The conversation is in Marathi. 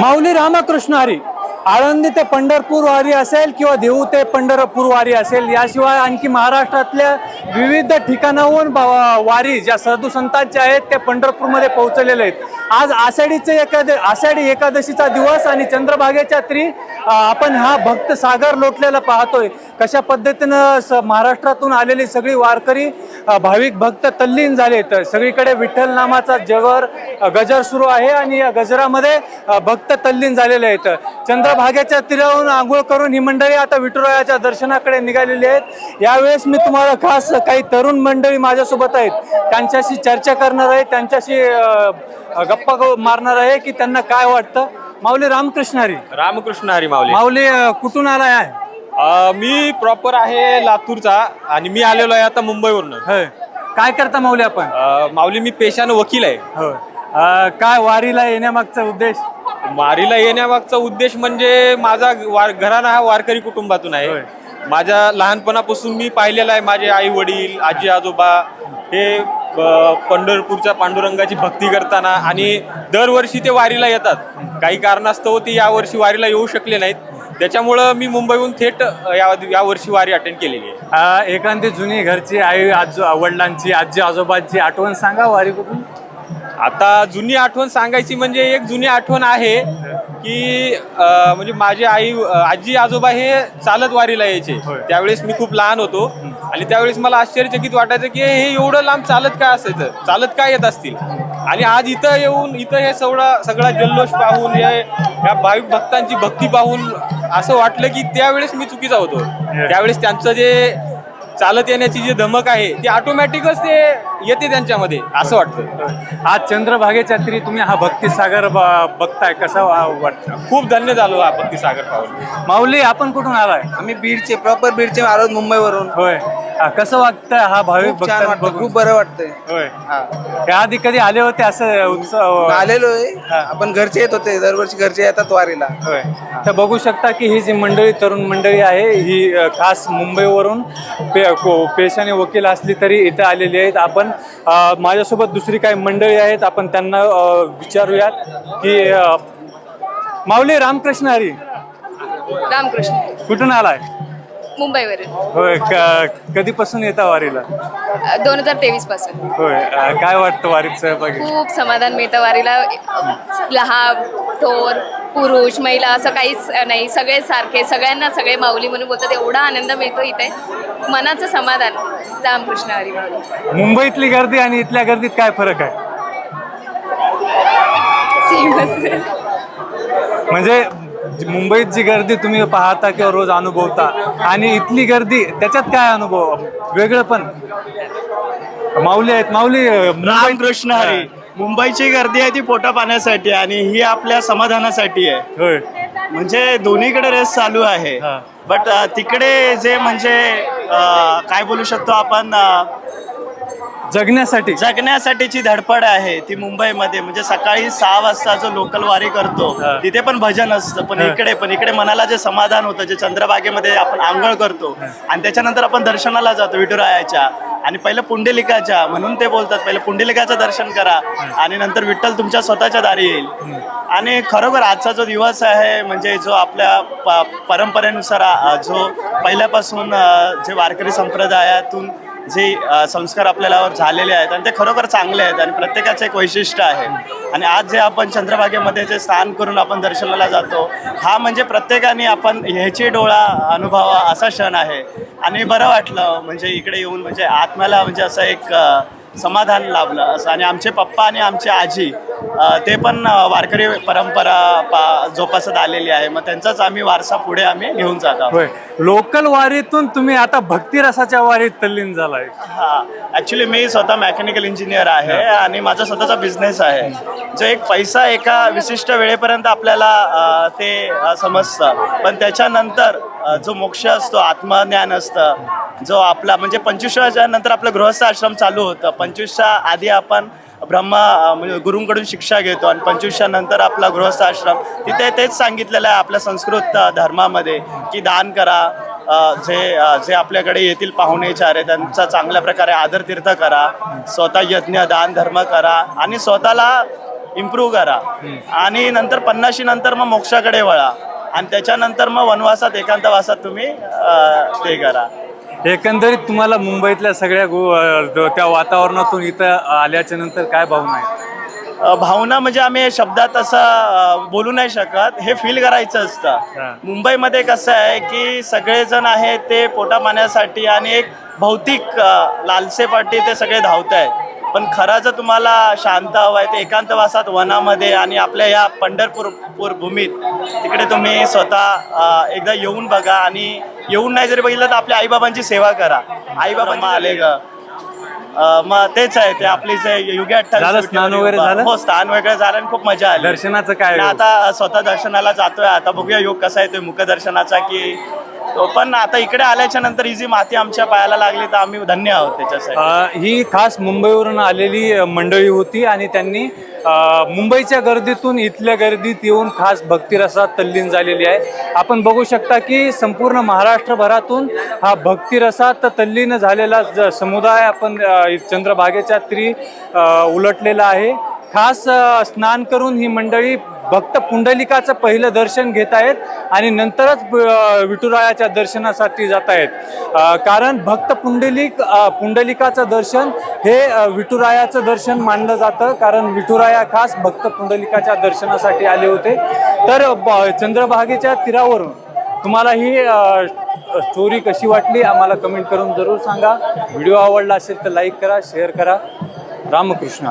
माऊली रामकृष्ण हरी. आळंदी ते पंढरपूर वारी असेल किंवा देऊ ते पंढरपूर वारी असेल याशिवाय आणखी महाराष्ट्रातल्या विविध ठिकाणाहून वारी ज्या साधू संतांच्या आहेत ते पंढरपूरमध्ये पोहोचलेले आहेत. आज आषाढीचे एकाद आषाढी एकादशीचा दिवस आणि चंद्रभागेच्या त्री आपण हा भक्त सागर लोटलेला पाहतोय. कशा पद्धतीनं स महाराष्ट्रातून आलेली सगळी वारकरी भाविक भक्त तल्लीन झाले सगळीकडे विठ्ठल नामाचा जगर गजर सुरू आहे आणि या गजरामध्ये भक्त तल्लीन झालेले आहेत. चंद्रभागेच्या तीरावरून आंघोळ करून ही मंडळी आता विठुरायाच्या दर्शनाकडे निघालेली आहेत. यावेळेस मी तुम्हाला खास काही तरुण मंडळी माझ्यासोबत आहेत. त्यांच्याशी चर्चा करणार आहे त्यांच्याशी गप्पा मारणार आहे की त्यांना काय वाटतं. माऊली रामकृष्ण हरी. रामकृष्ण हरी माऊली. माऊली अ, कुठून आलाय? आहे अ, मी प्रॉपर आहे लातूरचा आणि मी आलेलो आहे आता मुंबईवरून. होय. काय करता माऊली आपण? अ, माऊली मी पेशानं वकील आहे. होय. अ, काय वारीला येण्यामागचा उद्देश? वारीला येण्यामागचा उद्देश म्हणजे माझा वार घराणा हा वारकरी कुटुंबातून होय. आहे माझ्या लहानपणापासून मी पाहिलेला आहे माझे आई वडील आजी आजोबा हे पंढरपूरच्या पांडुरंगाची भक्ती करताना आणि दरवर्षी ते वारीला येतात. काही कारणास्तव ते यावर्षी वारीला येऊ शकले नाहीत. त्याच्यामुळं मी मुंबईहून थेट या यावर्षी वारी अटेंड केलेली आहे. एखादी जुनी घरची आई आजो वडिलांची आजी आजोबांची आठवण सांगा वारी कुठून? आता जुनी आठवण सांगायची म्हणजे एक जुनी आठवण आहे की अं, म्हणजे माझी आई आजी आजोबा हे चालत वारीला यायचे. होय. त्यावेळेस मी खूप लहान होतो. आणि त्यावेळेस मला आश्चर्यचकित वाटायचं की हे एवढं लांब चालत काय असायचं? चालत काय येत असतील? आणि आज इथं येऊन इथं हे सगळा सगळा जल्लोष पाहून हे या भाविक भक्तांची भक्ती पाहून असं वाटलं की त्यावेळेस मी चुकीचा होतो. त्यावेळेस त्यांचं जे चालत येण्याची जी धमक आहे ती ऑटोमॅटिकच ते येते त्यांच्यामध्ये असं वाटतं. आज चंद्रभागेच्या तरी तुम्ही हा भक्ती सागर ब- बघताय कसा वाटतं? खूप धन्य झालो हा भक्ती सागर पाहून. माऊली आपण कुठून आलाय? आम्ही बीडचे प्रॉपर बीडचे आलो मुंबईवरून. होय. कसं वाटतं हा भाविक खूप छान भक्त वाटतं खूप बरं वाटतंय. होय. हा. या आधी कधी आले होते असं उत्सव? आलेलो आहे. हा. आपण घरचे येत होते. दरवर्षी घरचे येतात वारीला. होय. तर बघू शकता की ही जी मंडळी तरुण मंडळी आहे ही अ, खास मुंबईवरून पे को- पेशाने वकील असली तरी इथे आलेली आहेत. आपण अ, माझ्यासोबत दुसरी काही मंडळी आहेत. आपण त्यांना अ, विचारूयात की अ, माऊली रामकृष्ण हरी. रामकृष्ण. कुठून आलाय? मुंबईवरून. होय क- कधीपासून येता वारीला? दोन हजार तेवीसपासून होय अ, काय वाटतं वारीत सहभागी खूप समाधान मिळतं वारीला. लहान थोर पुरुष महिला असं काहीच नाही. सगळे सारखे सगळ्यांना सगळे माऊली म्हणून बोलतात. एवढा आनंद मिळतो इथे. मनाचं समाधान. रामकृष्ण हरी माऊली. मुंबईतली गर्दी आणि इथल्या गर्दीत काय फरक आहे? म्हणजे मुंबईत जी गर्दी तुम्ही पाहता किंवा रोज अनुभवता आणि इथली गर्दी त्याच्यात काय अनुभव? वेगळं पण. माऊली आहेत माऊली रामकृष्ण हरी. मुंबईची गर्दी आहे ती पोटा पाण्यासाठी आणि ही आपल्या समाधानासाठी आहे. होय. म्हणजे दोन्हीकडे रेस चालू आहे. बट तिकडे जे म्हणजे अ, काय बोलू शकतो आपण अ, जगण्यासाठी? जगण्यासाठीची धडपड आहे ती मुंबईमध्ये. म्हणजे सकाळी सहा वाजता जो लोकल वारी करतो. तिथे पण भजन असतं पण. इकडे पण. इकडे मनाला जे समाधान होतं जे चंद्रबागेमध्ये आपण आंघोळ करतो आणि त्याच्यानंतर आपण दर्शनाला जातो विठुरायाच्या. आणि पहिलं पुंडलिकाच्या म्हणून ते बोलतात पहिलं पुंडलिकाचं दर्शन करा. आणि नंतर विठ्ठल तुमच्या स्वतःच्या दारी येईल. आणि खरोखर आजचा जो दिवस आहे म्हणजे जो आपल्या परंपरेनुसार जो पहिल्यापासून जे वारकरी संप्रदायातून जे संस्कार आपल्याला झालेले आहेत आणि ते खरोखर चांगले आहेत आणि प्रत्येकाचं एक वैशिष्ट्य आहे. आणि आज जे आपण चंद्रभागेमध्ये जे स्नान करून आपण दर्शनाला जातो हा म्हणजे प्रत्येकाने आपण ह्याची डोळा अनुभवा असा क्षण आहे. आणि बरं वाटलं म्हणजे इकडे येऊन म्हणजे आत्म्याला म्हणजे असं एक समाधान लाभलं असं. आणि आमचे पप्पा आणि आमची आजी ते पण वारकरी परंपरा पा जोपासत आलेली आहे. मग त्यांचाच आम्ही वारसा पुढे आम्ही घेऊन जात आहोत. लोकल वारीतून तुम्ही आता भक्ती रसाच्या वारीत तल्लीन झालाय. हा. ॲक्च्युली मी स्वतः मेकॅनिकल इंजिनियर आहे आणि माझा स्वतःचा बिझनेस आहे. जो एक पैसा एका विशिष्ट वेळेपर्यंत आपल्याला ते समजतं. पण त्याच्यानंतर जो मोक्ष असतो आत्मज्ञान असतं जो आपला म्हणजे पंचवीसच्या नंतर आपलं गृहस्थ आश्रम चालू होतं. पंचवीसच्या आधी आपण ब्रह्मा म्हणजे गुरुंकडून शिक्षा घेतो आणि पंचवीसच्या नंतर आपला गृहस्थ आश्रम. तिथे तेच सांगितलेलं आहे आपल्या संस्कृत धर्मामध्ये की दान करा जे जे आपल्याकडे येतील पाहुणेचार आहे त्यांचा चांगल्या प्रकारे आदरतीर्थ करा स्वतः यज्ञ दान धर्म करा आणि स्वतःला इम्प्रूव्ह करा. आणि नंतर पन्नाशी नंतर मग मोक्षाकडे वळा. आणि त्याच्यानंतर मग वनवासात एकांतवासात तुम्ही ते करा. एकंदरीत तुम्हाला मुंबईतल्या सगळ्या गो त्या वातावरणातून इथं आल्याच्यानंतर काय भावना आहे भावना म्हणजे आम्ही शब्दात असं बोलू नाही शकत. हे फील करायचं. असतं. मुंबईमध्ये कसं आहे की सगळेजण आहेत ते पोटा पाण्यासाठी आणि एक भौतिक लालसेपाठी ते सगळे धावत आहेत पण खरं जर तुम्हाला शांत हवं आहे ते एकांतवासात वनामध्ये आणि आपल्या या पंढरपूर पूर भूमीत तिकडे तुम्ही स्वतः एकदा येऊन बघा आणि येऊन नाही जरी बघितलं तर आपल्या आईबाबांची सेवा करा. आईबाबा आले ग अ, मग तेच आहे ते आपली जे युगे अठ्ठावीस स्नान वगैरे झालं? हो स्नान वगैरे झालं आणि खूप मजा आली. दर्शनाचं काय आणि आता स्वतः दर्शनाला जातोय. आता बघूया योग कसा येतोय मुखदर्शनाचा की तो पण आता इकडे आल्याच्यानंतर ही जी माती आमच्या पायाला लागली तर आम्ही धन्य आहोत त्याच्यासाठी. अ, ही खास मुंबईवरून आलेली अ, मंडळी होती आणि त्यांनी अ, मुंबईच्या गर्दीतून इथल्या गर्दीत येऊन खास भक्तिरसात तल्लीन झालेली आहे. आपण बघू शकता की संपूर्ण महाराष्ट्रभरातून हा भक्तिरसात तल्लीन झालेला ज- समुदाय आपण अ, चंद्रभागेच्या त्री अ, उलटलेला आहे. खास स्नान करून ही मंडळी भक्त पुंडलिकाचं पहिलं दर्शन घेत आहेत आणि नंतरच विठुरायाच्या दर्शनासाठी जात आहेत. कारण भक्त पुंडलिक पुंडलिकाचं दर्शन हे विठुरायाचं दर्शन मानलं जातं. कारण विठुराया खास भक्त पुंडलिकाच्या दर्शनासाठी आले होते. तर ब- चंद्रभागेच्या तीरावरून तुम्हाला ही स्टोरी कशी वाटली आम्हाला कमेंट करून जरूर सांगा. व्हिडिओ आवडला असेल तर लाईक करा शेअर करा. रामकृष्ण.